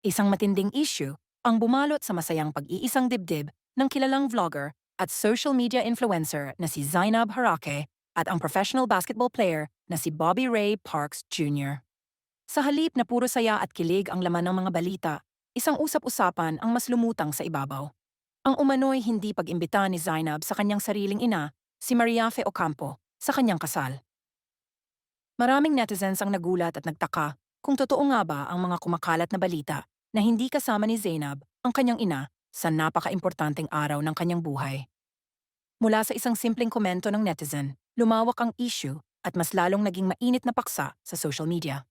Isang matinding issue ang bumalot sa masayang pag-iisang dibdib ng kilalang vlogger at social media influencer na si Zainab Harake at ang professional basketball player na si Bobby Ray Parks Jr. Sa halip na puro saya at kilig ang laman ng mga balita, isang usap-usapan ang mas lumutang sa ibabaw. Ang umano'y hindi pag-imbita ni Zainab sa kanyang sariling ina, si Mariafe Ocampo, sa kanyang kasal. Maraming netizens ang nagulat at nagtaka kung totoo nga ba ang mga kumakalat na balita na hindi kasama ni Zainab, ang kanyang ina, sa napaka-importanteng araw ng kanyang buhay. Mula sa isang simpleng komento ng netizen, lumawak ang issue at mas lalong naging mainit na paksa sa social media.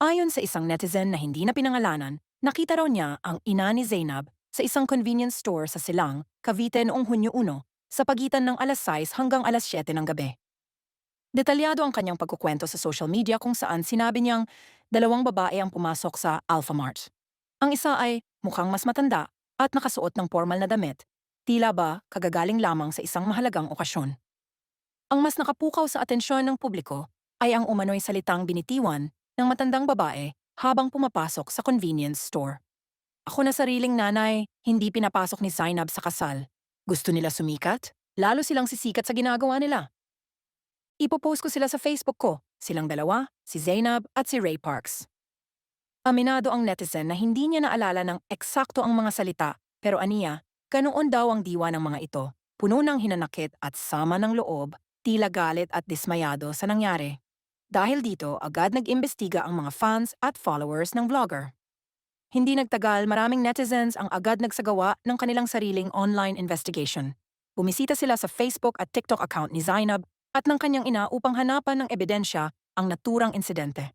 Ayon sa isang netizen na hindi na pinangalanan, nakita raw niya ang ina ni Zainab sa isang convenience store sa Silang, Cavite noong Hunyo 1 sa pagitan ng alas 6 hanggang alas 7 ng gabi. Detalyado ang kanyang pagkukwento sa social media kung saan sinabi niyang dalawang babae ang pumasok sa Alphamart. Ang isa ay mukhang mas matanda at nakasuot ng formal na damit, tila ba kagagaling lamang sa isang mahalagang okasyon. Ang mas nakapukaw sa atensyon ng publiko ay ang umano'y salitang binitiwan ng matandang babae habang pumapasok sa convenience store. Ako na sariling nanay, hindi pinapasok ni Zainab sa kasal. Gusto nila sumikat? Lalo silang sisikat sa ginagawa nila. Ipopost ko sila sa Facebook ko, silang dalawa, si Zainab at si Ray Parks. Aminado ang netizen na hindi niya naalala ng eksakto ang mga salita, pero aniya, ganoon daw ang diwa ng mga ito, puno ng hinanakit at sama ng loob, tila galit at dismayado sa nangyari. Dahil dito, agad nag-imbestiga ang mga fans at followers ng vlogger. Hindi nagtagal, maraming netizens ang agad nagsagawa ng kanilang sariling online investigation. Bumisita sila sa Facebook at TikTok account ni Zainab at ng kanyang ina upang hanapan ng ebidensya ang naturang insidente.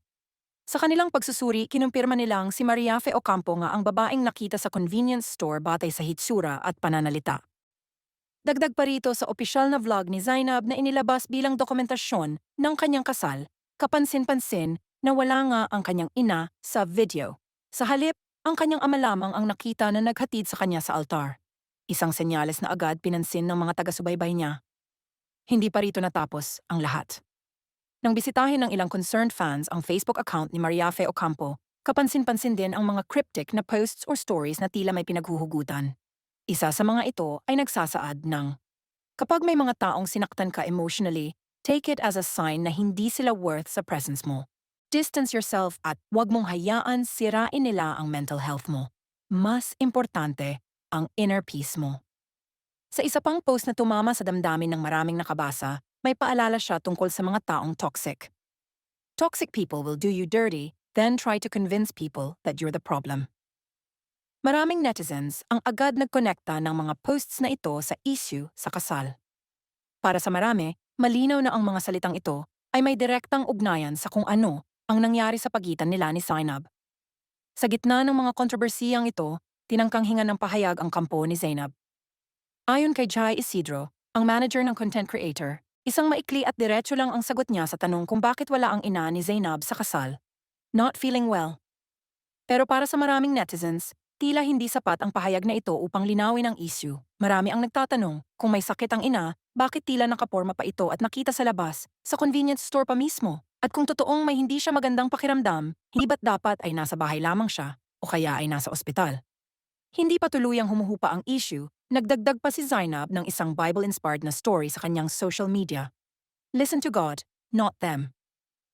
Sa kanilang pagsusuri, kinumpirma nilang si Mariafe Ocampo nga ang babaeng nakita sa convenience store batay sa hitsura at pananalita. Dagdag pa rito sa opisyal na vlog ni Zainab na inilabas bilang dokumentasyon ng kanyang kasal, kapansin-pansin na wala nga ang kanyang ina sa video. Sa halip, ang kanyang ama lamang ang nakita na naghatid sa kanya sa altar. Isang senyales na agad pinansin ng mga taga-subaybay niya. Hindi pa rito natapos ang lahat. Nang bisitahin ng ilang concerned fans ang Facebook account ni Mariafe Ocampo, kapansin-pansin din ang mga cryptic na posts or stories na tila may pinaghuhugutan. Isa sa mga ito ay nagsasaad ng, Kapag may mga taong sinaktan ka emotionally, take it as a sign na hindi sila worth sa presence mo. Distance yourself at huwag mong hayaan sirain nila ang mental health mo. Mas importante, ang inner peace mo. Sa isa pang post na tumama sa damdamin ng maraming nakabasa, may paalala siya tungkol sa mga taong toxic. Toxic people will do you dirty, then try to convince people that you're the problem. Maraming netizens ang agad nagkonekta ng mga posts na ito sa issue sa kasal. Para sa marami, malinaw na ang mga salitang ito ay may direktang ugnayan sa kung ano ang nangyari sa pagitan nila ni Zainab. Sa gitna ng mga kontrobersiyang ito, tinangkang hinga ng pahayag ang kampo ni Zainab. Ayon kay Jai Isidro, ang manager ng content creator, isang maikli at diretso lang ang sagot niya sa tanong kung bakit wala ang ina ni Zainab sa kasal. Not feeling well. Pero para sa maraming netizens, tila hindi sapat ang pahayag na ito upang linawin ang issue. Marami ang nagtatanong, kung may sakit ang ina, bakit tila nakaporma pa ito at nakita sa labas, sa convenience store pa mismo? At kung totoong may hindi siya magandang pakiramdam, hindi ba't dapat ay nasa bahay lamang siya o kaya ay nasa ospital? Hindi pa tuluyang humuhupa ang issue, nagdagdag pa si Zainab ng isang Bible-inspired na story sa kanyang social media. Listen to God, not them.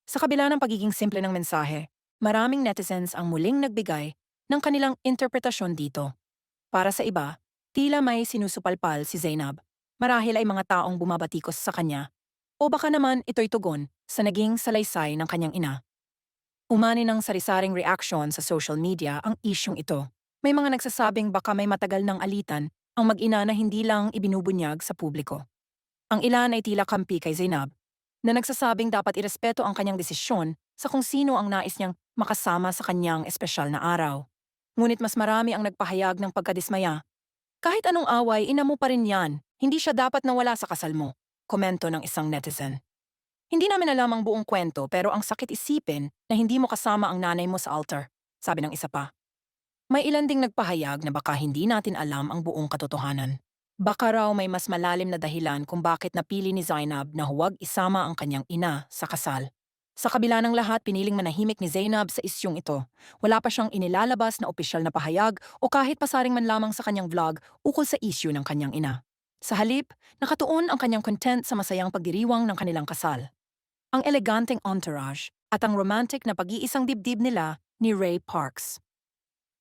Sa kabila ng pagiging simple ng mensahe, maraming netizens ang muling nagbigay ng kanilang interpretasyon dito. Para sa iba, tila may sinusupalpal si Zainab. Marahil ay mga taong bumabatikos sa kanya. O baka naman ito'y tugon sa naging salaysay ng kanyang ina. Umani ng sarisaring reaction sa social media ang isyong ito. May mga nagsasabing baka may matagal ng alitan ang mag-ina na hindi lang ibinubunyag sa publiko. Ang ilan ay tila kampi kay Zainab, na nagsasabing dapat irespeto ang kanyang desisyon sa kung sino ang nais niyang makasama sa kanyang espesyal na araw. Ngunit mas marami ang nagpahayag ng pagkadismaya. Kahit anong away, ina mo pa rin yan. Hindi siya dapat nawala sa kasal mo. Komento ng isang netizen. Hindi namin alam ang buong kwento pero ang sakit isipin na hindi mo kasama ang nanay mo sa altar, sabi ng isa pa. May ilan ding nagpahayag na baka hindi natin alam ang buong katotohanan. Baka raw may mas malalim na dahilan kung bakit napili ni Zainab na huwag isama ang kanyang ina sa kasal. Sa kabila ng lahat, piniling manahimik ni Zainab sa isyong ito. Wala pa siyang inilalabas na opisyal na pahayag o kahit pasaring man lamang sa kanyang vlog ukol sa isyu ng kanyang ina. Sa halip, nakatuon ang kanyang content sa masayang pagdiriwang ng kanilang kasal. Ang eleganteng entourage at ang romantic na pag-iisang dibdib nila ni Ray Parks.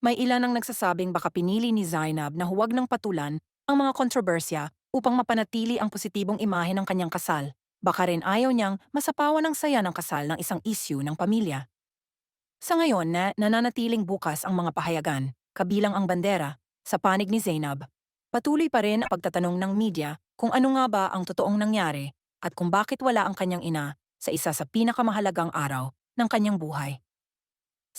May ilan ang nagsasabing baka pinili ni Zainab na huwag ng patulan ang mga kontrobersya upang mapanatili ang positibong imahe ng kanyang kasal. Baka rin ayaw niyang masapawan ng saya ng kasal ng isang issue ng pamilya. Sa ngayon na nananatiling bukas ang mga pahayagan, kabilang ang bandera, sa panig ni Zainab, patuloy pa rin ang pagtatanong ng media kung ano nga ba ang totoong nangyari at kung bakit wala ang kanyang ina sa isa sa pinakamahalagang araw ng kanyang buhay.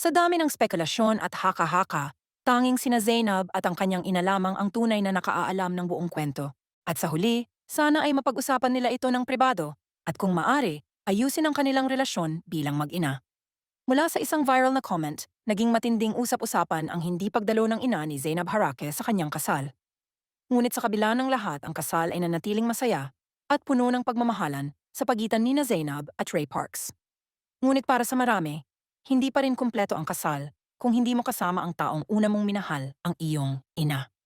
Sa dami ng spekulasyon at haka-haka, tanging sina Zainab at ang kanyang ina lamang ang tunay na nakaaalam ng buong kwento. At sa huli, sana ay mapag-usapan nila ito ng pribado at kung maari, ayusin ang kanilang relasyon bilang mag-ina. Mula sa isang viral na comment, naging matinding usap-usapan ang hindi pagdalo ng ina ni Zainab Harake sa kanyang kasal. Ngunit sa kabila ng lahat, ang kasal ay nanatiling masaya at puno ng pagmamahalan sa pagitan ni na Zainab at Ray Parks. Ngunit para sa marami, hindi pa rin kumpleto ang kasal kung hindi mo kasama ang taong una mong minahal, ang iyong ina.